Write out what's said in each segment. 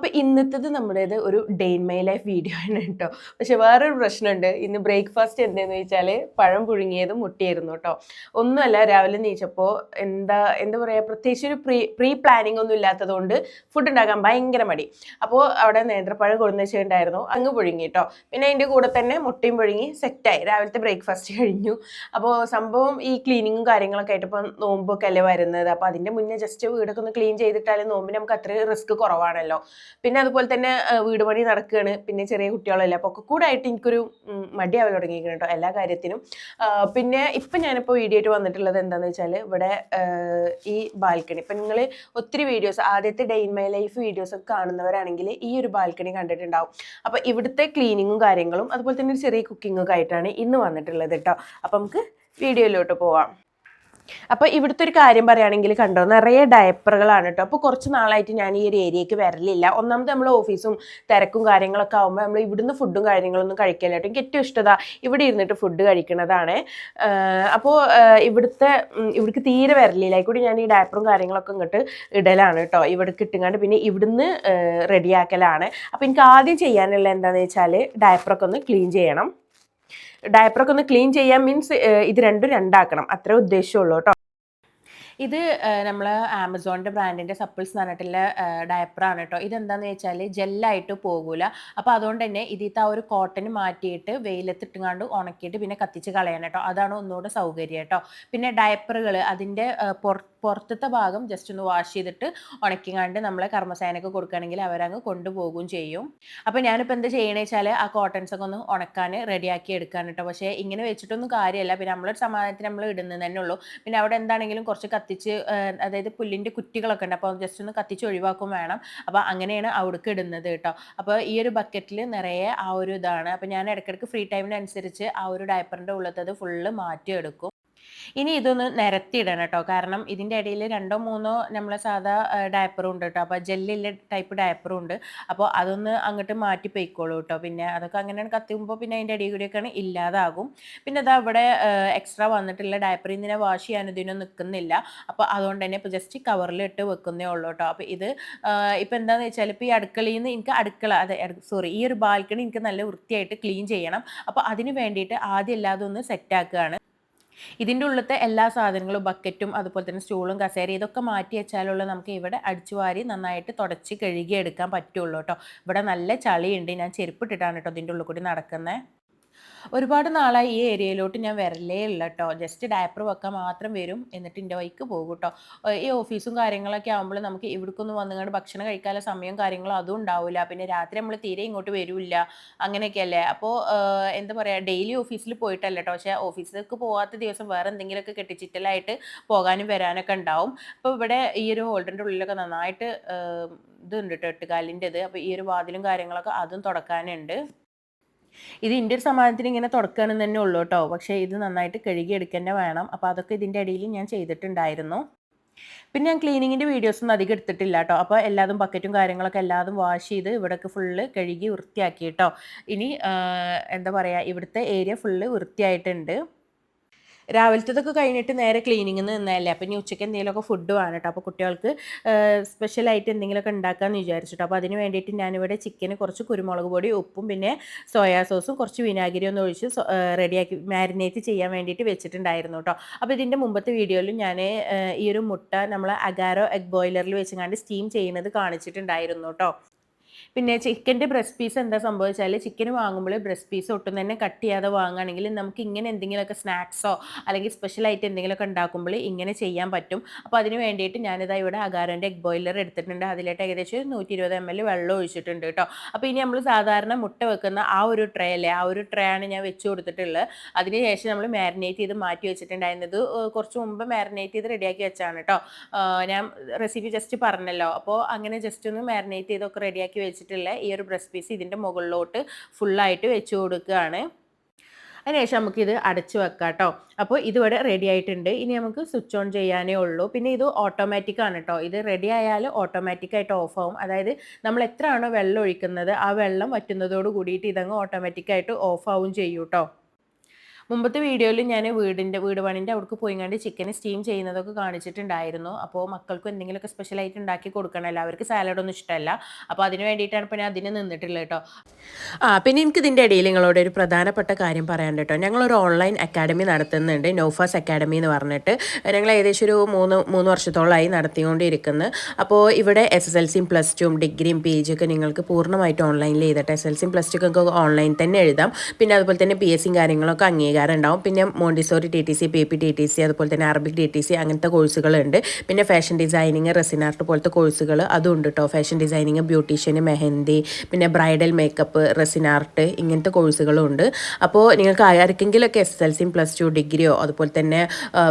അപ്പോൾ ഇന്നത്തേത് നമ്മുടേത് ഒരു ഡേ മൈ ലൈഫ് വീഡിയോ ആണ് കേട്ടോ. പക്ഷെ വേറൊരു പ്രശ്നമുണ്ട്. ഇന്ന് ബ്രേക്ക്ഫാസ്റ്റ് എന്താന്ന് വെച്ചാൽ പഴം പുഴുങ്ങിയതും മുട്ടിയായിരുന്നു കേട്ടോ. ഒന്നുമല്ല രാവിലെ നീച്ചപ്പോൾ എന്താ എന്താ പറയുക പ്രത്യേകിച്ച് ഒരു പ്രീ പ്രീ പ്ലാനിങ് ഒന്നും ഇല്ലാത്തതുകൊണ്ട് ഫുഡ് ഉണ്ടാക്കാൻ ഭയങ്കര മടി. അപ്പോൾ അവിടെ നേന്ത്രപ്പഴം കൊടുന്ന് വെച്ചിട്ടുണ്ടായിരുന്നു. അങ്ങ് പുഴുങ്ങി കേട്ടോ. പിന്നെ അതിന്റെ കൂടെ തന്നെ മുട്ടയും പുഴുങ്ങി സെറ്റായി രാവിലത്തെ ബ്രേക്ക്ഫാസ്റ്റ് കഴിഞ്ഞു. അപ്പോൾ സംഭവം ഈ ക്ലീനിങ്ങും കാര്യങ്ങളൊക്കെ ആയിട്ട് ഇപ്പോൾ നോമ്പൊക്കെ അല്ലേ വരുന്നത്. അപ്പോൾ അതിന്റെ മുന്നേ ജസ്റ്റ് വീടൊക്കെ ഒന്ന് ക്ലീൻ ചെയ്തിട്ടാലും നോമ്പിന് നമുക്ക് അത്രയും റിസ്ക് കുറവാണല്ലോ. പിന്നെ അതുപോലെ തന്നെ വീട് പണി നടക്കുകയാണ് പിന്നെ ചെറിയ കുട്ടികളല്ലേ. അപ്പോൾ ഒക്കെ കൂടെ ആയിട്ട് എനിക്കൊരു മടിയാവാൻ തുടങ്ങിയിരിക്കണം കേട്ടോ എല്ലാ കാര്യത്തിനും. പിന്നെ ഇപ്പം ഞാനിപ്പോൾ വീഡിയോ ആയിട്ട് വന്നിട്ടുള്ളത് എന്താണെന്ന് വെച്ചാൽ ഇവിടെ ഈ ബാൽക്കണി. ഇപ്പം നിങ്ങൾ ഒത്തിരി വീഡിയോസ് ആദ്യത്തെ day in my life videos ഒക്കെ കാണുന്നവരാണെങ്കിൽ ഈ ഒരു ബാൽക്കണി കണ്ടിട്ടുണ്ടാവും. അപ്പോൾ ഇവിടുത്തെ ക്ലീനിങ്ങും കാര്യങ്ങളും അതുപോലെ തന്നെ ഒരു ചെറിയ കുക്കിങ്ങൊക്കെ ആയിട്ടാണ് ഇന്ന് വന്നിട്ടുള്ളത് കേട്ടോ. അപ്പം നമുക്ക് വീഡിയോയിലോട്ട് പോവാം. അപ്പോൾ ഇവിടുത്തെ ഒരു കാര്യം പറയുകയാണെങ്കിൽ കണ്ടോ നിറയെ ഡയപ്പറുകളാണ് കേട്ടോ. അപ്പോൾ കുറച്ച് നാളായിട്ട് ഞാൻ ഈ ഒരു ഏരിയക്ക് വരലില്ല. ഒന്നാമത് നമ്മൾ ഓഫീസും തിരക്കും കാര്യങ്ങളൊക്കെ ആകുമ്പോൾ നമ്മൾ ഇവിടുന്ന് ഫുഡും കാര്യങ്ങളൊന്നും കഴിക്കില്ല കേട്ടോ. എനിക്ക് ഏറ്റവും ഇഷ്ടത ഇവിടെ ഇരുന്നിട്ട് ഫുഡ് കഴിക്കണതാണ്. അപ്പോൾ ഇവിടുത്തെ ഇവിടേക്ക് തീരെ വരലില്ല. കൂടി ഞാൻ ഈ ഡയപ്പറും കാര്യങ്ങളൊക്കെ ഇങ്ങോട്ട് ഇടലാണ് കേട്ടോ. ഇവിടേക്ക് ഇട്ടുങ്ങാണ്ട് പിന്നെ ഇവിടുന്ന് റെഡിയാക്കലാണ് അപ്പോൾ എനിക്ക് ആദ്യം ചെയ്യാനുള്ള എന്താണെന്ന് വെച്ചാൽ ഡയപ്പറൊക്കെ ഒന്ന് ക്ലീൻ ചെയ്യണം. ഡയപ്പറൊക്കെ ഒന്ന് ക്ലീൻ ചെയ്യാൻ മീൻസ് ഇത് രണ്ടും രണ്ടാക്കണം. അത്രേ ഉദ്ദേശമുള്ളൂ കേട്ടോ. ഇത് നമ്മൾ ആമസോണിന്റെ ബ്രാൻഡിന്റെ സപ്പിൾസ് എന്ന് പറഞ്ഞിട്ടുള്ള ഡയപ്പറാണ് കേട്ടോ. ഇതെന്താന്ന് വെച്ചാൽ ജെല്ലായിട്ട് പോകൂല. അപ്പോൾ അതുകൊണ്ട് തന്നെ ഇതിത്തെ ആ ഒരു കോട്ടൺ മാറ്റിയിട്ട് വെയിലത്തിട്ടുങ്ങാണ്ട് ഉണക്കിയിട്ട് പിന്നെ കത്തിച്ച് കളയാൻ കേട്ടോ. അതാണ് ഒന്നുകൂടെ സൗകര്യം കേട്ടോ. പിന്നെ ഡയപ്പറുകൾ അതിന്റെ പുറ പുറത്തത്തെ ഭാഗം ജസ്റ്റ് ഒന്ന് വാഷ് ചെയ്തിട്ട് ഉണക്കിങ്ങാണ്ട് നമ്മളെ കർമ്മസേനക്ക് കൊടുക്കുകയാണെങ്കിൽ അവരങ്ങ് കൊണ്ടുപോകും ചെയ്യും. അപ്പോൾ ഞാനിപ്പോൾ എന്താ ചെയ്യണേ വെച്ചാൽ ആ കോട്ടൺസ് ഒക്കെ ഒന്ന് ഉണക്കാൻ റെഡിയാക്കി എടുക്കാൻ കേട്ടോ. പക്ഷേ ഇങ്ങനെ വെച്ചിട്ടൊന്നും കാര്യമല്ല പിന്നെ നമ്മളൊരു സമാധാനത്തിന് നമ്മൾ ഇടുന്നത് തന്നെ ഉള്ളൂ. പിന്നെ അവിടെ എന്താണെങ്കിലും കുറച്ച് കത്തിച്ച് അതായത് പുല്ലിന്റെ കുറ്റികളൊക്കെ ഉണ്ട്. അപ്പോൾ ജസ്റ്റ് ഒന്ന് കത്തിച്ച് ഒഴിവാക്കും വേണം. അപ്പോൾ അങ്ങനെയാണ് അവിടേക്ക് ഇടുന്നത് കേട്ടോ. അപ്പോൾ ഈ ഒരു ബക്കറ്റിൽ നിറയെ ആ ഒരു ഇതാണ്. അപ്പോൾ ഞാൻ ഇടയ്ക്കിടയ്ക്ക് ഫ്രീ ടൈമിനനുസരിച്ച് ആ ഒരു ഡയപ്പറിന്റെ ഉള്ളത്തത് ഫുള്ള് മാറ്റിയെടുക്കും. ഇനി ഇതൊന്ന് നിരത്തിയിടണം കേട്ടോ. കാരണം ഇതിന്റെ ഇടയിൽ രണ്ടോ മൂന്നോ നമ്മളെ സാധാ ഡയപ്പറും ഉണ്ട് കേട്ടോ. അപ്പോൾ ജെല്ലില്ല ടൈപ്പ് ഡയപ്പറും ഉണ്ട്. അപ്പോൾ അതൊന്ന് അങ്ങോട്ട് മാറ്റി പൊയ്ക്കോളൂ കേട്ടോ. പിന്നെ അതൊക്കെ അങ്ങനെ കത്തുമ്പോൾ പിന്നെ അതിന്റെ ഇടയിൽ കൂടിയൊക്കെയാണ് ഇല്ലാതാകും. പിന്നെ അതാ ഇവിടെ എക്സ്ട്രാ വന്നിട്ടുള്ള ഡയപ്പർ ഇതിനെ വാഷ് ചെയ്യാൻ ഇതിനും നിൽക്കുന്നില്ല അപ്പോൾ അതുകൊണ്ട് തന്നെ ഇപ്പോൾ ജസ്റ്റ് കവറിൽ ഇട്ട് വെക്കുന്നേ ഉള്ളൂ കേട്ടോ. അപ്പോൾ ഇത് ഇപ്പോൾ എന്താണെന്ന് വെച്ചാൽ ഇപ്പോൾ ഈ അടുക്കളയിൽ നിന്ന് എനിക്ക് അടുക്കള അതെ സോറി ഈ ഒരു ബാൽക്കണി എനിക്ക് നല്ല വൃത്തിയായിട്ട് ക്ലീൻ ചെയ്യണം. അപ്പോൾ അതിന് വേണ്ടിയിട്ട് ആദ്യം എല്ലാതും ഒന്ന് സെറ്റാക്കുകയാണ് ഇതിന്റെ ഉള്ളിലത്തെ എല്ലാ സാധനങ്ങളും ബക്കറ്റും അതുപോലെ തന്നെ സ്റ്റൂളും കസേര ഇതൊക്കെ മാറ്റി വെച്ചാലുള്ള നമുക്ക് ഇവിടെ അടിച്ചു വാരി നന്നായിട്ട് തുടച്ച് കഴുകി എടുക്കാൻ പറ്റുള്ളൂ കേട്ടോ. ഇവിടെ നല്ല ചളിയുണ്ട്. ഞാൻ ചെരുപ്പിട്ടിട്ടാണ് കേട്ടോ ഇതിന്റെ ഉള്ളിൽ കൂടി നടക്കുന്നത് ഒരുപാട് നാളായി ഈ ഏരിയയിലോട്ട് ഞാൻ വരലേ ഇല്ല കേട്ടോ ജസ്റ്റ് ഡയപ്പർ വെക്കാൻ മാത്രം വരും. എന്നിട്ട് എന്റെ വൈക്ക് പോകും കേട്ടോ ഈ ഓഫീസും കാര്യങ്ങളൊക്കെ ആകുമ്പോൾ നമുക്ക് ഇവിടേക്കൊന്ന് വന്നുകൊണ്ട് ഭക്ഷണം കഴിക്കാനുള്ള സമയവും കാര്യങ്ങളും അതും ഉണ്ടാവില്ല പിന്നെ രാത്രി നമ്മൾ തീരെ ഇങ്ങോട്ട് വരില്ല. അങ്ങനെയൊക്കെ അല്ലേ? അപ്പോൾ എന്താ പറയുക ഡെയിലി ഓഫീസിൽ പോയിട്ടല്ല കേട്ടോ പക്ഷേ ഓഫീസിലേക്ക് പോകാത്ത ദിവസം വേറെ എന്തെങ്കിലുമൊക്കെ കെട്ടിച്ചിട്ടലായിട്ട് പോകാനും വരാനൊക്കെ ഉണ്ടാവും. അപ്പോൾ ഇവിടെ ഈ ഒരു ഹോൾഡറിന്റെ ഉള്ളിലൊക്കെ നന്നായിട്ട് ഇതുണ്ട് കേട്ടോ എട്ടുകാലിന്റെത് അപ്പോൾ ഈ ഒരു വാതിലും കാര്യങ്ങളൊക്കെ അതും തുടക്കാനുണ്ട്. ഇത് ഇന്ത്യൻ ഒരു സമാധാനത്തിന് ഇങ്ങനെ തുടക്കുകയാണെന്ന് തന്നെ ഉള്ളൂ കേട്ടോ. പക്ഷേ ഇത് നന്നായിട്ട് കഴുകി എടുക്കുക വേണം. അപ്പോൾ അതൊക്കെ ഇതിന്റെ ഇടയിൽ ഞാൻ ചെയ്തിട്ടുണ്ടായിരുന്നു. പിന്നെ ഞാൻ ക്ലീനിങ്ങിന്റെ വീഡിയോസൊന്നും അധികം എടുത്തിട്ടില്ല കേട്ടോ. അപ്പോൾ എല്ലാതും ബക്കറ്റും കാര്യങ്ങളൊക്കെ എല്ലാതും വാഷ് ചെയ്ത് ഇവിടേക്ക് ഫുള്ള് കഴുകി വൃത്തിയാക്കി കേട്ടോ. ഇനി എന്താ പറയുക ഇവിടുത്തെ ഏരിയ ഫുള്ള് വൃത്തിയായിട്ടുണ്ട്. രാവിലത്തേതൊക്കെ കഴിഞ്ഞിട്ട് നേരെ ക്ലീനിങ്ങിന് നിന്നല്ലേ അപ്പം ഇനി ഉച്ചയ്ക്ക് എന്തെങ്കിലുമൊക്കെ ഫുഡ് വേണം കേട്ടോ അപ്പോൾ കുട്ടികൾക്ക് സ്പെഷ്യലായിട്ട് എന്തെങ്കിലുമൊക്കെ ഉണ്ടാക്കാമെന്ന് വിചാരിച്ചിട്ടോ. അപ്പോൾ അതിന് വേണ്ടിയിട്ട് ഞാനിവിടെ ചിക്കന് കുറച്ച് കുരുമുളക് പൊടി ഉപ്പും പിന്നെ സോയാ സോസും കുറച്ച് വിനാഗിരി ഒന്ന് ഒഴിച്ച് റെഡിയാക്കി മാരിനേറ്റ് ചെയ്യാൻ വേണ്ടിയിട്ട് വെച്ചിട്ടുണ്ടായിരുന്നു കേട്ടോ അപ്പോൾ ഇതിന്റെ മുമ്പത്തെ വീഡിയോയിലും ഞാൻ ഈ ഒരു മുട്ട നമ്മൾ അഗാരോ എഗ് ബോയിലറിൽ വെച്ചുകൊണ്ട് സ്റ്റീം ചെയ്യുന്നത് കാണിച്ചിട്ടുണ്ടായിരുന്നു കേട്ടോ പിന്നെ ചിക്കന്റെ ബ്രസ്റ്റ് പീസ് എന്താ സംഭവിച്ചാൽ ചിക്കൻ വാങ്ങുമ്പോൾ ബ്രസ്റ്റ് പീസ് ഒട്ടും തന്നെ കട്ട് ചെയ്യാതെ വാങ്ങുകയാണെങ്കിൽ നമുക്ക് ഇങ്ങനെ എന്തെങ്കിലുമൊക്കെ സ്നാക്സോ അല്ലെങ്കിൽ സ്പെഷ്യലായിട്ട് എന്തെങ്കിലുമൊക്കെ ഉണ്ടാക്കുമ്പോൾ ഇങ്ങനെ ചെയ്യാൻ പറ്റും. അപ്പോൾ അതിന് വേണ്ടിയിട്ട് ഞാനിതാ ഇവിടെ അകാരന്റെ എഗ് ബോയിലർ എടുത്തിട്ടുണ്ട്. അതിലേക്ക് ഏകദേശം നൂറ്റി ഇരുപത് എം എൽ വെള്ളം ഒഴിച്ചിട്ടുണ്ട് കേട്ടോ. അപ്പോൾ ഇനി നമ്മൾ സാധാരണ മുട്ട വെക്കുന്ന ആ ഒരു ട്രേ അല്ലേ ആ ഒരു ട്രേ ആണ് ഞാൻ വെച്ച് കൊടുത്തിട്ടുള്ളത്. അതിന് ശേഷം നമ്മൾ മാരിനേറ്റ് ചെയ്ത് മാറ്റി വെച്ചിട്ടുണ്ടായിരുന്നത് കുറച്ച് മുമ്പ് മാരിനേറ്റ് ചെയ്ത് റെഡിയാക്കി വെച്ചാണ് കേട്ടോ. ഞാൻ റെസിപ്പി ജസ്റ്റ് പറഞ്ഞല്ലോ. അപ്പോൾ അങ്ങനെ ജസ്റ്റ് ഒന്ന് മാരിനേറ്റ് ചെയ്തൊക്കെ റെഡിയാക്കി വെച്ചിട്ടുള്ള ഈ ഒരു ബ്രസ്റ്റ് പീസ് ഇതിന്റെ മുകളിലോട്ട് ഫുള്ളായിട്ട് വെച്ച് കൊടുക്കുകയാണ്. അതിനുശേഷം നമുക്കിത് അടച്ചു വെക്കാം കേട്ടോ. അപ്പോൾ ഇതുവരെ റെഡി ആയിട്ടുണ്ട്. ഇനി നമുക്ക് സ്വിച്ച് ഓൺ ചെയ്യാനേ ഉള്ളൂ. പിന്നെ ഇത് ഓട്ടോമാറ്റിക് ആണ് കേട്ടോ. ഇത് റെഡി ആയാൽ ഓട്ടോമാറ്റിക്കായിട്ട് ഓഫ് ആവും. അതായത് നമ്മൾ എത്രയാണോ വെള്ളം ഒഴിക്കുന്നത് ആ വെള്ളം വറ്റുന്നതോട് കൂടിയിട്ട് ഇതങ്ങ് ഓട്ടോമാറ്റിക്കായിട്ട് ഓഫ് ആവും ചെയ്യും കേട്ടോ. മുമ്പത്തെ വീഡിയോയിൽ ഞാൻ വീടിന്റെ വീട് പണിന്റെ അവിടേക്ക് പോയിങ്ങാണ്ട് ചിക്കൻ സ്റ്റീം ചെയ്യുന്നതൊക്കെ കാണിച്ചിട്ടുണ്ടായിരുന്നു. അപ്പോൾ മക്കൾക്കും എന്തെങ്കിലുമൊക്കെ സ്പെഷ്യലായിട്ട് ഉണ്ടാക്കി കൊടുക്കണമല്ലോ അവർക്ക് സാലഡൊന്നും ഇഷ്ടമല്ല. അപ്പോൾ അതിന് വേണ്ടിയിട്ടാണ് ഇപ്പോൾ ഞാൻ അതിന് നിന്നിട്ടുള്ളത് കേട്ടോ. ആ പിന്നെ എനിക്ക് ഇതിന്റെ ഇടയിൽ നിങ്ങളോട് ഒരു പ്രധാനപ്പെട്ട കാര്യം പറയാൻ കേട്ടോ. ഞങ്ങളൊരു ഓൺലൈൻ അക്കാഡമി നടത്തുന്നുണ്ട്. നോഫാസ് അക്കാഡമി എന്ന് പറഞ്ഞിട്ട്. ഞങ്ങൾ ഏകദേശം ഒരു മൂന്ന് മൂന്ന് വർഷത്തോളമായി നടത്തിക്കൊണ്ടിരിക്കുന്നു. അപ്പോൾ ഇവിടെ എസ് എസ് എൽ സിയും പ്ലസ് ടുവും ഡിഗ്രിയും പി ഒക്കെ നിങ്ങൾക്ക് പൂർണമായിട്ട് ഓൺലൈനിൽ ചെയ്തിട്ട് എസ് എൽ സിയും പ്ലസ് ടുക്കൊക്കെ ഓൺലൈൻ തന്നെ എഴുതാം. പിന്നെ അതുപോലെ തന്നെ പി എസ് സിയും കാര്യങ്ങളൊക്കെ അംഗീകാരം ഉണ്ടാവും പിന്നെ Montessori T T C P P T T C അതുപോലെ തന്നെ അറബിക് ടി ടി സി അങ്ങനത്തെ കോഴ്സുകളുണ്ട് പിന്നെ ഫാഷൻ ഡിസൈനിങ് റെസിൻ ആർട്ട് പോലത്തെ കോഴ്സുകൾ അതും ഉണ്ട് കേട്ടോ ഫാഷൻ ഡിസൈനിങ് ബ്യൂട്ടീഷ്യന് മെഹന്തി പിന്നെ ബ്രൈഡൽ മേക്കപ്പ് റെസിൻ ആർട്ട് ഇങ്ങനത്തെ കോഴ്സുകളും ഉണ്ട്. അപ്പോൾ നിങ്ങൾക്ക് ആർക്കെങ്കിലുമൊക്കെ എസ് എൽ സിയും പ്ലസ് ടു ഡിഗ്രിയോ അതുപോലെ തന്നെ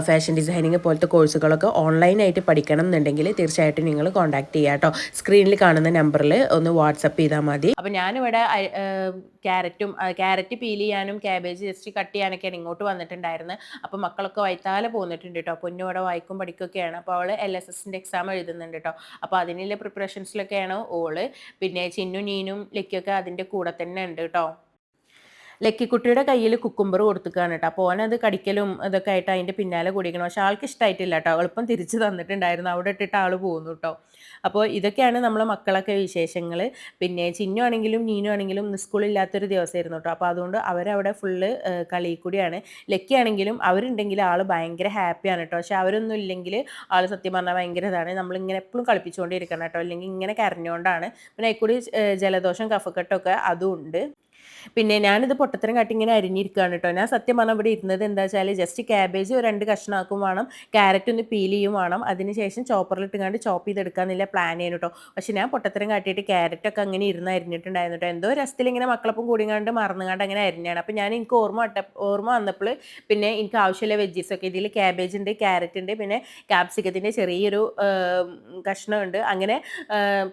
ഫാഷൻ ഡിസൈനിങ് പോലത്തെ കോഴ്സുകളൊക്കെ ഓൺലൈനായിട്ട് പഠിക്കണം എന്നുണ്ടെങ്കിൽ തീർച്ചയായിട്ടും നിങ്ങൾ കോൺടാക്ട് ചെയ്യുക കേട്ടോ സ്ക്രീനിൽ കാണുന്ന നമ്പറിൽ ഒന്ന് വാട്സപ്പ് ചെയ്താൽ മതി. അപ്പോൾ ഞാനിവിടെ ക്യാരറ്റും ക്യാരറ്റ് പീൽ ചെയ്യാനും ക്യാബേജ് ജസ്റ്റ് കട്ട് ചെയ്യാനൊക്കെയാണ് ഇങ്ങോട്ട് വന്നിട്ടുണ്ടായിരുന്നത് അപ്പോൾ മക്കളൊക്കെ വൈത്താലെ പോന്നിട്ടുണ്ട് കേട്ടോ പൊന്നു ഇവിടെ വായിക്കും പഠിക്കുകയൊക്കെയാണ് അപ്പോൾ അവൾ എൽ എസ് എസിന്റെ എക്സാം എഴുതുന്നുണ്ട് കേട്ടോ അപ്പോൾ അതിനുള്ള പ്രിപ്പറേഷൻസിലൊക്കെയാണ് ഓൾ. പിന്നെ ചിന്നു നീനും ലക്കിയൊക്കെ അതിന്റെ കൂടെ തന്നെ ഉണ്ട് കേട്ടോ ലക്കിക്കുട്ടിയുടെ കയ്യിൽ കുക്കുംബർ കൊടുത്തുക്കാണ് കേട്ടോ. അപ്പോൾ ഓനത് കടിക്കലും ഇതൊക്കെ ആയിട്ട് അതിന്റെ പിന്നാലെ കൂടിക്കണം പക്ഷെ ആൾക്ക് ഇഷ്ടമായിട്ടില്ല കേട്ടോ. എളുപ്പം തിരിച്ച് തന്നിട്ടുണ്ടായിരുന്നു. അവിടെ ഇട്ടിട്ട് ആൾ പോകുന്നു കേട്ടോ. അപ്പോൾ ഇതൊക്കെയാണ് നമ്മളെ മക്കളൊക്കെ വിശേഷങ്ങൾ പിന്നെ ചിന്നു ആണെങ്കിലും നീനു ആണെങ്കിലും സ്കൂളില്ലാത്തൊരു ദിവസമായിരുന്നു കേട്ടോ. അപ്പോൾ അതുകൊണ്ട് അവരവിടെ ഫുള്ള് കളി കൂടിയാണ്. ലക്കി ആണെങ്കിലും അവരുണ്ടെങ്കിൽ ആൾ ഭയങ്കര ഹാപ്പിയാണ് കേട്ടോ. പക്ഷെ അവരൊന്നും ഇല്ലെങ്കിൽ ആൾ സത്യം പറഞ്ഞാൽ ഭയങ്കര ഇതാണ്. നമ്മളിങ്ങനെ എപ്പോഴും കളിപ്പിച്ചുകൊണ്ടിരിക്കണം കേട്ടോ. അല്ലെങ്കിൽ ഇങ്ങനെ കരഞ്ഞുകൊണ്ടാണ്. പിന്നെ അതിൽക്കൂടി ജലദോഷം കഫക്കെട്ടൊക്കെ അതും ഉണ്ട്. പിന്നെ ഞാനിത് പൊട്ടത്തരം കാട്ടി ഇങ്ങനെ അരിഞ്ഞിരിക്കുകയാണ് കേട്ടോ. ഞാൻ സത്യം പറഞ്ഞാൽ ഇവിടെ ഇരുന്നത് എന്താ വെച്ചാൽ ജസ്റ്റ് ക്യാബേജ് ഒരു രണ്ട് കഷ്ണമാക്കും വേണം. ക്യാരറ്റ് ഒന്ന് പീൽ ചെയ്യും വേണം. അതിനുശേഷം ചോപ്പറിലിട്ട് ഇട്ടുകൊണ്ട് ചോപ്പ് ചെയ്തെടുക്കാന്നില്ല പ്ലാൻ ചെയ്യുന്നു കേട്ടോ. പക്ഷെ ഞാൻ പൊട്ടത്തരം കാട്ടിയിട്ട് ക്യാരറ്റൊക്കെ അങ്ങനെ ഇരുന്ന് അരിഞ്ഞിട്ടുണ്ടായിരുന്നു കേട്ടോ. എന്തോ രസത്തിൽ ഇങ്ങനെ മക്കളപ്പം കൂടിങ്ങാണ്ട് മറന്നുകാണ്ട് അങ്ങനെ അരിഞ്ഞാണ് അപ്പോൾ ഞാൻ എനിക്ക് ഓർമ്മ ഓർമ്മ വന്നപ്പോൾ പിന്നെ എനിക്ക് ആവശ്യമുള്ള വെജീസൊക്കെ ഇതിൽ ക്യാബേജ് ഉണ്ട് ക്യാരറ്റ് ഉണ്ട് പിന്നെ ക്യാപ്സിക്കത്തിന്റെ ചെറിയൊരു കഷ്ണമുണ്ട്. അങ്ങനെ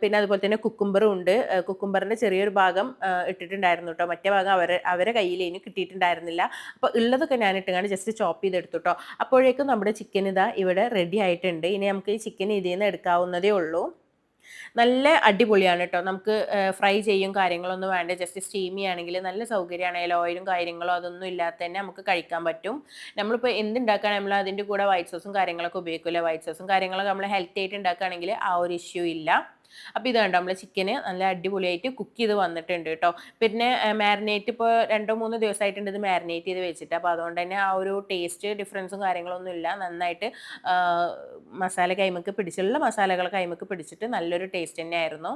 പിന്നെ അതുപോലെ തന്നെ കുക്കുംബറും ഉണ്ട്. കുക്കുംബറിന്റെ ചെറിയൊരു ഭാഗം ഇട്ടിട്ടുണ്ടായിരുന്നു കേട്ടോ. മറ്റേ ഭാഗം അവരെ അവരെ കയ്യിൽ ഇനി കിട്ടിയിട്ടുണ്ടായിരുന്നില്ല. അപ്പോൾ ഉള്ളതൊക്കെ ഞാൻ ഇട്ടുകൊണ്ട് ജസ്റ്റ് ചോപ്പ് ചെയ്തെടുത്തു കേട്ടോ അപ്പോഴേക്കും നമ്മുടെ ചിക്കൻ ഇതാ ഇവിടെ റെഡി ആയിട്ടുണ്ട്. ഇനി നമുക്ക് ഈ ചിക്കൻ ഇതിൽ നിന്ന് എടുക്കാവുന്നതേ ഉള്ളൂ. നല്ല അടിപൊളിയാണ് കേട്ടോ നമുക്ക് ഫ്രൈ ചെയ്യും കാര്യങ്ങളൊന്നും വേണ്ട. ജസ്റ്റ് സ്റ്റീമി ആണെങ്കിൽ നല്ല സൗകര്യമാണ് ഓയിലും കാര്യങ്ങളോ അതൊന്നും ഇല്ലാതെ തന്നെ നമുക്ക് കഴിക്കാൻ പറ്റും. നമ്മളിപ്പോൾ എന്തുണ്ടാക്കാൻ നമ്മൾ അതിന്റെ കൂടെ വൈറ്റ് സോസും കാര്യങ്ങളൊക്കെ ഉപയോഗിക്കില്ല? വൈറ്റ് സോസും കാര്യങ്ങളൊക്കെ നമ്മൾ ഹെൽത്തി ആയിട്ട് ഉണ്ടാക്കുകയാണെങ്കിൽ ആ ഒരു ഇഷ്യൂ ഇല്ല. അപ്പോൾ ഇത് കണ്ടോ നമ്മൾ ചിക്കന് നല്ല അടിപൊളിയായിട്ട് കുക്ക് ചെയ്ത് വന്നിട്ടുണ്ട് കേട്ടോ പിന്നെ മാരിനേറ്റ് ഇപ്പോൾ രണ്ടോ മൂന്നോ ദിവസമായിട്ടുണ്ട് ഇത് മാരിനേറ്റ് ചെയ്ത് വെച്ചിട്ട്. അപ്പോൾ അതുകൊണ്ട് തന്നെ ആ ഒരു ടേസ്റ്റ് ഡിഫറൻസും കാര്യങ്ങളൊന്നും ഇല്ല. നന്നായിട്ട് മസാല കൈമക്ക് പിടിച്ചുള്ള മസാലകൾ കൈമക്ക് പിടിച്ചിട്ട് നല്ലൊരു ടേസ്റ്റ് തന്നെയായിരുന്നു.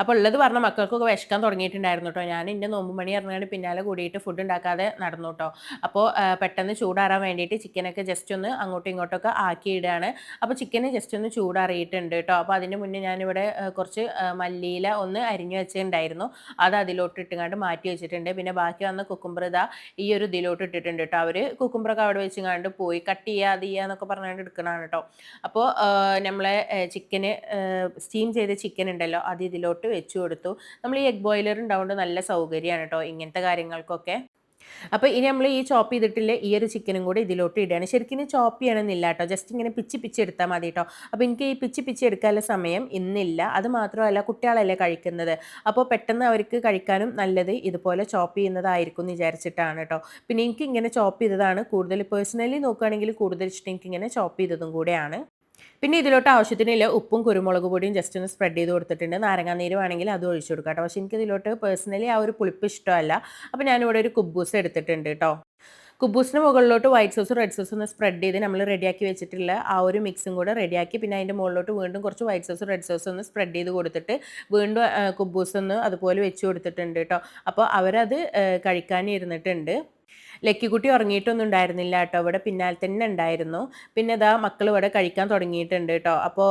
അപ്പോൾ ഉള്ളത് പറഞ്ഞ മക്കൾക്കൊക്കെ വിശക്കാൻ തുടങ്ങിയിട്ടുണ്ടായിരുന്നു കേട്ടോ. ഞാൻ എന്റെ നോമ്പ് മണി ഇറങ്ങാണ്ട് പിന്നാലെ കൂടിയിട്ട് ഫുഡ് ഉണ്ടാക്കാതെ നടന്നു കേട്ടോ. അപ്പോൾ പെട്ടെന്ന് ചൂടാറാൻ വേണ്ടിയിട്ട് ചിക്കനൊക്കെ ജസ്റ്റ് ഒന്ന് അങ്ങോട്ടും ഇങ്ങോട്ടൊക്കെ ആക്കിയിടുകയാണ്. അപ്പോൾ ചിക്കന് ജസ്റ്റ് ഒന്ന് ചൂടാറിയിട്ടുണ്ട് കേട്ടോ. അപ്പോൾ അതിന് മുന്നേ ഞാനിവിടെ കുറച്ച് മല്ലിയില ഒന്ന് അരിഞ്ഞു വെച്ചിട്ടുണ്ടായിരുന്നു. അത് അതിലോട്ട് ഇട്ടുകൊണ്ട് മാറ്റി വെച്ചിട്ടുണ്ട്. പിന്നെ ബാക്കി വന്ന കുക്കുംബർ ഇതാ ഈ ഒരു ഇതിലോട്ട് ഇട്ടിട്ടുണ്ട് കേട്ടോ. അവർ കുക്കുംബറൊക്കെ അവിടെ വെച്ചുകൊണ്ട് പോയി കട്ട് ചെയ്യുക അത് ചെയ്യുക എന്നൊക്കെ പറഞ്ഞുകൊണ്ട് എടുക്കണതാണ് കേട്ടോ. അപ്പോൾ നമ്മളെ ചിക്കന് സ്റ്റീം ചെയ്ത ചിക്കൻ ഉണ്ടല്ലോ അത് ഇതിലോട്ട് അതിലോട്ട് വെച്ചു കൊടുത്തു. നമ്മൾ ഈ എഗ് ബോയിലർ ഉണ്ടാവുകൊണ്ട് നല്ല സൗകര്യമാണ് കേട്ടോ ഇങ്ങനത്തെ കാര്യങ്ങൾക്കൊക്കെ. അപ്പോൾ ഇനി നമ്മൾ ഈ ചോപ്പ് ചെയ്തിട്ടില്ല ഈ ഒരു ചിക്കനും കൂടി ഇതിലോട്ട് ഇടുകയാണ്. ശരിക്കും ചോപ്പ് ചെയ്യണമെന്നില്ല കേട്ടോ ജസ്റ്റ് ഇങ്ങനെ പിച്ച് പിച്ച് എടുത്താൽ മതി കേട്ടോ അപ്പോൾ എനിക്ക് ഈ പിച്ച് പിച്ച് എടുക്കാനുള്ള സമയം ഇന്നില്ല. അത് മാത്രമല്ല കുട്ടികളല്ലേ കഴിക്കുന്നത്. അപ്പോൾ പെട്ടെന്ന് അവർക്ക് കഴിക്കാനും നല്ലത് ഇതുപോലെ ചോപ്പ് ചെയ്യുന്നതായിരിക്കും എന്ന് വിചാരിച്ചിട്ടാണ് കേട്ടോ പിന്നെ എനിക്ക് ഇങ്ങനെ ചോപ്പ് ചെയ്തതാണ് കൂടുതൽ പേഴ്സണലി നോക്കുകയാണെങ്കിൽ കൂടുതൽ ഇഷ്ടം എനിക്ക് ഇങ്ങനെ ചോപ്പ് ചെയ്തതും കൂടെയാണ്. പിന്നെ ഇതിലോട്ട് ആവശ്യത്തിനില്ല ഉപ്പും കുരുമുളക് പൊടിയും ജസ്റ്റ് ഒന്ന് സ്പ്രെഡ് ചെയ്ത് കൊടുത്തിട്ടുണ്ട്. നാരങ്ങാനീര് വേണമെങ്കിൽ അത് ഒഴിച്ചു കൊടുക്കാം കേട്ടോ. പക്ഷേ എനിക്ക് ഇതിലോട്ട് പേഴ്സണലി ആ ഒരു പുളിപ്പ് ഇഷ്ടമല്ല. അപ്പോൾ ഞാനിവിടെ ഒരു കുബൂസ് എടുത്തിട്ടുണ്ട് കേട്ടോ. കുബൂസിന് മുകളിലോട്ട് വൈറ്റ് സോസ് റെഡ് സോസ് ഒന്ന് സ്പ്രെഡ് ചെയ്ത് നമ്മൾ റെഡിയാക്കി വെച്ചിട്ടുള്ള ആ ഒരു മിക്സും കൂടെ റെഡിയാക്കി പിന്നെ അതിന്റെ മുകളിലോട്ട് വീണ്ടും കുറച്ച് വൈറ്റ് സോസ് റെഡ് സോസ് ഒന്ന് സ്പ്രെഡ് ചെയ്ത് കൊടുത്തിട്ട് വീണ്ടും കുബൂസ് ഒന്ന് അതുപോലെ വെച്ച് കൊടുത്തിട്ടുണ്ട് കേട്ടോ. അപ്പോൾ അവരത് കഴിക്കാനിരുന്നിട്ടുണ്ട്. ലക്കിക്കുട്ടി ഉറങ്ങിയിട്ടൊന്നും ഉണ്ടായിരുന്നില്ല കേട്ടോ. ഇവിടെ പിന്നാലെ തന്നെ ഉണ്ടായിരുന്നു. പിന്നെ ഇതാ മക്കൾ ഇവിടെ കഴിക്കാൻ തുടങ്ങിയിട്ടുണ്ട് കേട്ടോ. അപ്പോൾ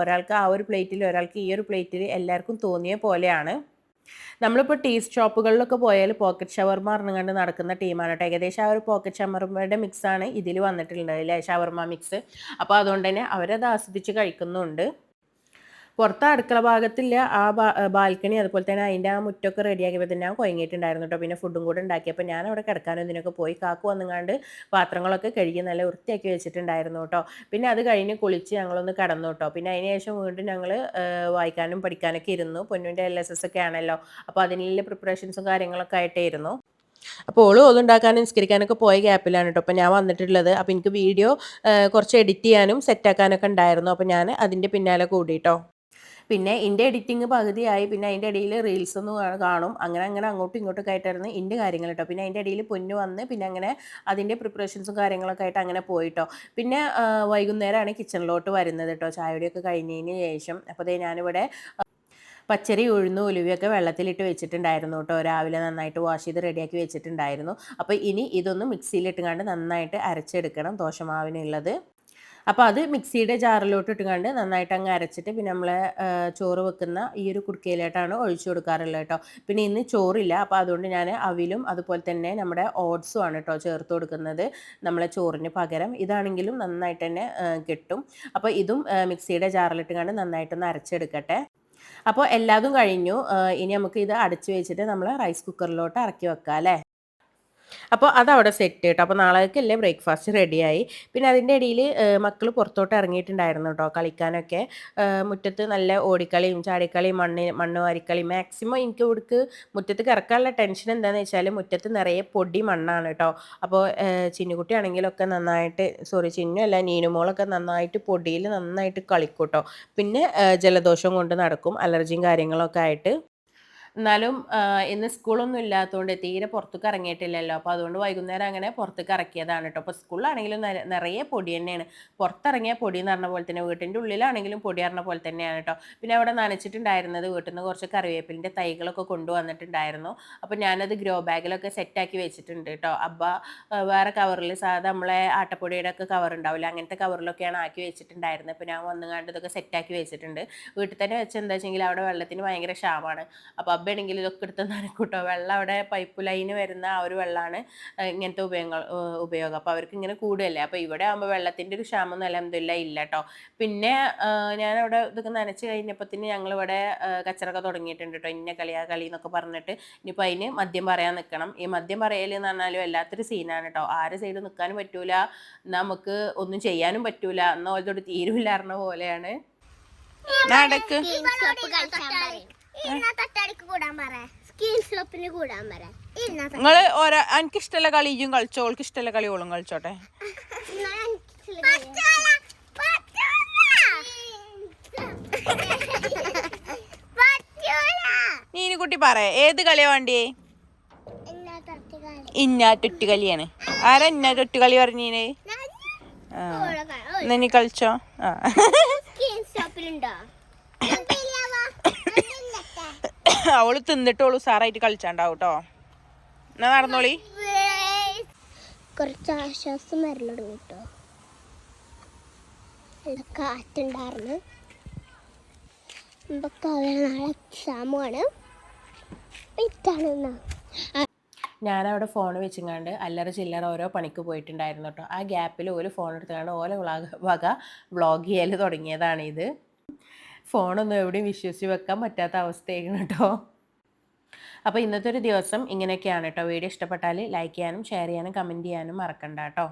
ഒരാൾക്ക് ആ ഒരു പ്ലേറ്റിൽ ഒരാൾക്ക് ഈ ഒരു പ്ലേറ്റിൽ എല്ലാവർക്കും തോന്നിയ പോലെയാണ്. നമ്മളിപ്പോൾ ടീസ്റ്റ് ഷോപ്പുകളിലൊക്കെ പോയാൽ പോക്കറ്റ് ഷവർമ പറഞ്ഞുകൊണ്ട് നടക്കുന്ന ടീമാണ് കേട്ടോ. ഏകദേശം ആ ഒരു പോക്കറ്റ് ഷവർമയുടെ മിക്സാണ് ഇതിൽ വന്നിട്ടുള്ളത് അല്ലേ? ഷവർമ മിക്സ് അപ്പോൾ അതുകൊണ്ട് തന്നെ അവരത് ആസ്വദിച്ച് കഴിക്കുന്നുണ്ട്. പുറത്ത് അടുക്കള ഭാഗത്തില്ല ആ ബാൽക്കണി അതുപോലെ തന്നെ അതിന്റെ ആ മുറ്റൊക്കെ റെഡിയാക്കിയപ്പോൾ തന്നെ ഞാൻ കുഴങ്ങിയിട്ടുണ്ടായിരുന്നു കേട്ടോ പിന്നെ ഫുഡും കൂടെ ഉണ്ടാക്കിയപ്പോൾ ഞാൻ അവിടെ കിടക്കാനും ഇതിനൊക്കെ പോയി. കാക്കു വന്നുങ്ങാണ്ട് പാത്രങ്ങളൊക്കെ കഴുകി നല്ല വൃത്തിയാക്കി വെച്ചിട്ടുണ്ടായിരുന്നു കേട്ടോ പിന്നെ അത് കഴിഞ്ഞ് കുളിച്ച് ഞങ്ങളൊന്ന് കടന്നു കേട്ടോ പിന്നെ അതിന് ശേഷം വീണ്ടും ഞങ്ങൾ വായിക്കാനും പഠിക്കാനൊക്കെ ഇരുന്നു. പൊന്നുവിന്റെ എൽ എസ് എസ് ഒക്കെ ആണല്ലോ. അപ്പോൾ അതിനുള്ള പ്രിപ്പറേഷൻസും കാര്യങ്ങളൊക്കെ ആയിട്ടേ ഇരുന്നു അപ്പോൾ ഓൾ ഓതുണ്ടാക്കാനും നിസ്കരിക്കാനൊക്കെ പോയ ഗ്യാപ്പിലാണ് കേട്ടോ അപ്പോൾ ഞാൻ വന്നിട്ടുള്ളത്. അപ്പോൾ എനിക്ക് വീഡിയോ കുറച്ച് എഡിറ്റ് ചെയ്യാനും സെറ്റാക്കാനൊക്കെ ഉണ്ടായിരുന്നു. അപ്പോൾ ഞാൻ അതിന്റെ പിന്നാലെ കൂടിയിട്ടോ പിന്നെ എന്റെ എഡിറ്റിംഗ് പകുതിയായി. പിന്നെ അതിന്റെ ഇടയിൽ റീൽസ് ഒന്ന് കാണും. അങ്ങനെ അങ്ങനെ അങ്ങോട്ടും ഇങ്ങോട്ടും ആയിട്ടായിരുന്നു എന്റെ കാര്യങ്ങൾ കേട്ടോ പിന്നെ അതിന്റെ ഇടയിൽ പൊന്നു വന്ന് പിന്നെ അങ്ങനെ അതിന്റെ പ്രിപ്പറേഷൻസും കാര്യങ്ങളൊക്കെ ആയിട്ട് അങ്ങനെ പോയിട്ടോ. പിന്നെ വൈകുന്നേരമാണ് കിച്ചണിലോട്ട് വരുന്നത് കേട്ടോ ചായയുടെയൊക്കെ കഴിഞ്ഞതിന് ശേഷം. അപ്പോൾ അതേ ഞാനിവിടെ പച്ചരി ഉഴുന്ന് ഒലുവിയൊക്കെ വെള്ളത്തിലിട്ട് വെച്ചിട്ടുണ്ടായിരുന്നു കേട്ടോ രാവിലെ നന്നായിട്ട് വാഷ് ചെയ്ത് റെഡിയാക്കി വെച്ചിട്ടുണ്ടായിരുന്നു. അപ്പോൾ ഇനി ഇതൊന്ന് മിക്സിയിലിട്ടുകൊണ്ട് നന്നായിട്ട് അരച്ചെടുക്കണം. ദോശമാവിനുള്ളത്. അപ്പോൾ അത് മിക്സിയുടെ ജാറിലോട്ട് ഇട്ടുകൊണ്ട് നന്നായിട്ട് അങ്ങ് അരച്ചിട്ട് പിന്നെ നമ്മളെ ചോറ് വെക്കുന്ന ഈ ഒരു കുടുക്കയിലായിട്ടാണ് ഒഴിച്ചു കൊടുക്കാറുള്ളത് കേട്ടോ. പിന്നെ ഇന്ന് ചോറില്ല. അപ്പോൾ അതുകൊണ്ട് ഞാൻ അവിലും അതുപോലെ തന്നെ നമ്മുടെ ഓട്സും ആണ് കേട്ടോ ചേർത്ത് കൊടുക്കുന്നത്. നമ്മളെ ചോറിന് പകരം. ഇതാണെങ്കിലും നന്നായിട്ട് തന്നെ കിട്ടും. അപ്പോൾ ഇതും മിക്സിയുടെ മിക്സിയുടെ ജാറിലിട്ടുകൊണ്ട് നന്നായിട്ടൊന്ന് അരച്ചെടുക്കട്ടെ. അപ്പോൾ എല്ലാതും കഴിഞ്ഞു. ഇനി നമുക്ക് ഇത് അടച്ചു വെച്ചിട്ട് നമ്മൾ റൈസ് കുക്കറിലോട്ട് ഇറക്കി വെക്കാം അല്ലേ? അപ്പോൾ അതവിടെ സെറ്റ് കേട്ടോ. അപ്പോൾ നാളേക്കല്ലേ ബ്രേക്ക്ഫാസ്റ്റ് റെഡിയായി പിന്നെ അതിന്റെ ഇടയിൽ മക്കൾ പുറത്തോട്ട് ഇറങ്ങിയിട്ടുണ്ടായിരുന്നു കേട്ടോ കളിക്കാനൊക്കെ. മുറ്റത്ത് നല്ല ഓടിക്കളിയും ചാടിക്കളിയും മണ്ണ് മണ്ണ് വാരിക്കളി മാക്സിമം എനിക്ക് ഇവിടേക്ക് മുറ്റത്ത് കിറക്കാനുള്ള ടെൻഷൻ എന്താണെന്ന് വെച്ചാൽ മുറ്റത്ത് നിറയെ പൊടി മണ്ണാണ് കേട്ടോ. അപ്പോൾ ചിന്നുകുട്ടി ആണെങ്കിലൊക്കെ നന്നായിട്ട് സോറി ചിന്നു അല്ല നീനുമോളൊക്കെ നന്നായിട്ട് പൊടിയിൽ നന്നായിട്ട് കളിക്കും കേട്ടോ. പിന്നെ ജലദോഷം കൊണ്ട് നടക്കും അലർജിയും കാര്യങ്ങളൊക്കെ ആയിട്ട്. എന്നാലും ഇന്ന് സ്കൂളൊന്നും ഇല്ലാത്തതുകൊണ്ട് തീരെ പുറത്തേക്ക് ഇറങ്ങിയിട്ടില്ലല്ലോ. അപ്പോൾ അതുകൊണ്ട് വൈകുന്നേരം അങ്ങനെ പുറത്തേക്ക് ഇറക്കിയതാണ് കേട്ടോ അപ്പോൾ സ്കൂളിലാണെങ്കിലും നിറയെ പൊടി തന്നെയാണ്. പുറത്തിറങ്ങിയ പൊടി എന്ന് പറഞ്ഞ പോലെ തന്നെ വീട്ടിന്റെ ഉള്ളിലാണെങ്കിലും പൊടി പറഞ്ഞ പോലെ തന്നെയാണ് കേട്ടോ പിന്നെ അവിടെ നനച്ചിട്ടുണ്ടായിരുന്നത് വീട്ടിൽ നിന്ന് കുറച്ച് കറിവേപ്പിലിന്റെ തൈകളൊക്കെ കൊണ്ടുവന്നിട്ടുണ്ടായിരുന്നു. അപ്പോൾ ഞാനത് ഗ്രോ ബാഗിലൊക്കെ സെറ്റാക്കി വെച്ചിട്ടുണ്ട് കേട്ടോ അപ്പോൾ വേറെ കവറിൽ സാധാ നമ്മളെ ആട്ടപ്പൊടിയുടെ ഒക്കെ കവർ ഉണ്ടാവില്ല അങ്ങനത്തെ കവറിലൊക്കെയാണ് ആക്കി വെച്ചിട്ടുണ്ടായിരുന്നത്. അപ്പോൾ ഞാൻ വന്നുകാണ്ട് ഇതൊക്കെ സെറ്റാക്കി വെച്ചിട്ടുണ്ട്. വീട്ടിൽ തന്നെ വെച്ച് എന്താ വെച്ചെങ്കിൽ അവിടെ വെള്ളത്തിന് ഭയങ്കര ക്ഷാമാണ് അപ്പോൾ അബ്ബയാണെങ്കിൽ ഇതൊക്കെ എടുത്ത് നനക്കൂട്ടോ വെള്ളം അവിടെ പൈപ്പ് ലൈന് വരുന്ന ആ ഒരു വെള്ളമാണ് ഇങ്ങനത്തെ ഉപയോഗങ്ങൾ ഉപയോഗം. അപ്പോൾ അവർക്ക് ഇങ്ങനെ കൂടുതലല്ലേ അപ്പോൾ ഇവിടെ ആകുമ്പോൾ വെള്ളത്തിന്റെ ഒരു ക്ഷാമം അലഹമില്ല ഇല്ല കേട്ടോ പിന്നെ ഞാനവിടെ ഇതൊക്കെ നനച്ച് കഴിഞ്ഞപ്പോഴത്തേന് ഞങ്ങളിവിടെ കച്ചറൊക്കെ തുടങ്ങിയിട്ടുണ്ട് കേട്ടോ ഇന്ന കളിയാ കളി എന്നൊക്കെ പറഞ്ഞിട്ട് ഇനിയിപ്പോൾ അതിന് മദ്യം പറയാൻ നിൽക്കണം ഈ മദ്യം പറയൽ എന്ന് പറഞ്ഞാലും വല്ലാത്തൊരു സീനാണ് കേട്ടോ ആരെ സൈഡ് നിൽക്കാനും പറ്റൂല നമുക്ക് ഒന്നും ചെയ്യാനും പറ്റൂല എന്നാൽ ഓരോട് തീരുമില്ല പറഞ്ഞ പോലെയാണ്. നടക്ക് ഓരോ എനിക്ക് ഇഷ്ടമുള്ള കളി ഇയും കളിച്ചോ ഓൾക്ക് ഇഷ്ടമുള്ള കളി ഓളും കളിച്ചോട്ടെ. നീനുകുട്ടി പറ ഏത് കളിയാ വേണ്ടിയേ? ഇന്നാറ്റൊറ്റ കളിയാണ്. ആരാ ഇന്നാറ്റൊറ്റ കളി പറഞ്ഞീന്? ആ. നിന്നെ നീ കളിച്ചോ? ആ. അവൾ തിന്നിട്ട് ഓൾ സാറായിട്ട് കളിച്ചാണ്ടാവും കേട്ടോ എന്നാ നടന്നോളി. കുറച്ച് ആശ്വാസം വരലോ കേട്ടോ നല്ല കാറ്റുണ്ടായിരുന്നു. നാളെ എക്സാമാണ് ഇതാണ്. ഞാനവിടെ ഫോൺ വെച്ചിങ്ങാണ്ട് അല്ലറ ചില്ലറ ഓരോ പണിക്ക് പോയിട്ടുണ്ടായിരുന്നു കേട്ടോ ആ ഗ്യാപ്പിൽ ഒരു ഫോൺ എടുത്തുകൊണ്ട് ഓല വക വ്ളോഗ് ചെയ്യൽ തുടങ്ങിയതാണിത്. ഇത് ഫോണൊന്നും എവിടെയും വിശ്വസിച്ച് വെക്കാൻ പറ്റാത്ത അവസ്ഥയാണ് കേട്ടോ. അപ്പോൾ ഇന്നത്തെ ഒരു ദിവസം ഇങ്ങനെയൊക്കെയാണ് കേട്ടോ. വീഡിയോ ഇഷ്ടപ്പെട്ടാൽ ലൈക്ക് ചെയ്യാനും ഷെയർ ചെയ്യാനും കമന്റ് ചെയ്യാനും മറക്കണ്ട കേട്ടോ.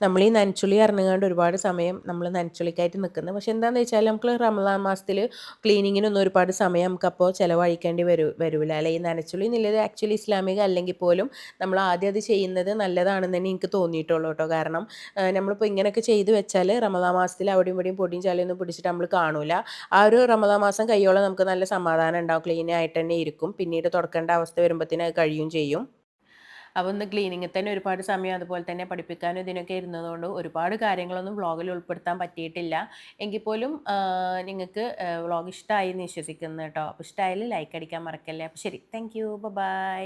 നമ്മൾ ഈ നനച്ചുള്ളി ഇറങ്ങാണ്ട് ഒരുപാട് സമയം നമ്മൾ നനച്ചുള്ളിക്കായിട്ട് നിൽക്കുന്നത് പക്ഷെ എന്താണെന്ന് വെച്ചാൽ നമുക്ക് റമദാൻ മാസത്തിൽ ക്ലീനിങ്ങിനൊന്നും ഒരുപാട് സമയം നമുക്കപ്പോൾ ചിലവഴിക്കേണ്ടി വരൂ വരില്ല അല്ലെ? ഈ നനച്ചുള്ളി എന്നുള്ളത് ആക്ച്വലി ഇസ്ലാമിക അല്ലെങ്കിൽ പോലും നമ്മൾ ആദ്യം അത് ചെയ്യുന്നത് നല്ലതാണെന്ന് തന്നെ എനിക്ക് തോന്നിയിട്ടുള്ളൂ കേട്ടോ. കാരണം നമ്മളിപ്പോൾ ഇങ്ങനെയൊക്കെ ചെയ്ത് വെച്ചാൽ റമദാ മാസത്തിൽ അവിടെയും ഇവിടെയും പൊടിയും ചളിയൊന്നും പിടിച്ചിട്ട് നമ്മൾ കാണൂല. ആ ഒരു റമദാ മാസം കൈയോളം നമുക്ക് നല്ല സമാധാനം ഉണ്ടാവും. ക്ലീൻ ആയിട്ട് തന്നെ ഇരിക്കും. പിന്നീട് തുടക്കേണ്ട അവസ്ഥ വരുമ്പോഴത്തേന് അത് കഴിയും ചെയ്യും. അപ്പോൾ ഒന്ന് ക്ലീനിങ്ങിൽ തന്നെ ഒരുപാട് സമയം അതുപോലെ തന്നെ പഠിപ്പിക്കാനും ഇതിനൊക്കെ ഇരുന്നതുകൊണ്ട് ഒരുപാട് കാര്യങ്ങളൊന്നും വ്ളോഗിൽ ഉൾപ്പെടുത്താൻ പറ്റിയിട്ടില്ല. എങ്കിൽ പോലും നിങ്ങൾക്ക് വ്ളോഗ് ഇഷ്ടമായി എന്ന് വിശ്വസിക്കുന്നു കേട്ടോ. അപ്പോൾ ഇഷ്ടമായാലും ലൈക്ക് അടിക്കാൻ മറക്കല്ലേ. അപ്പോൾ ശരി താങ്ക് യു ബൈ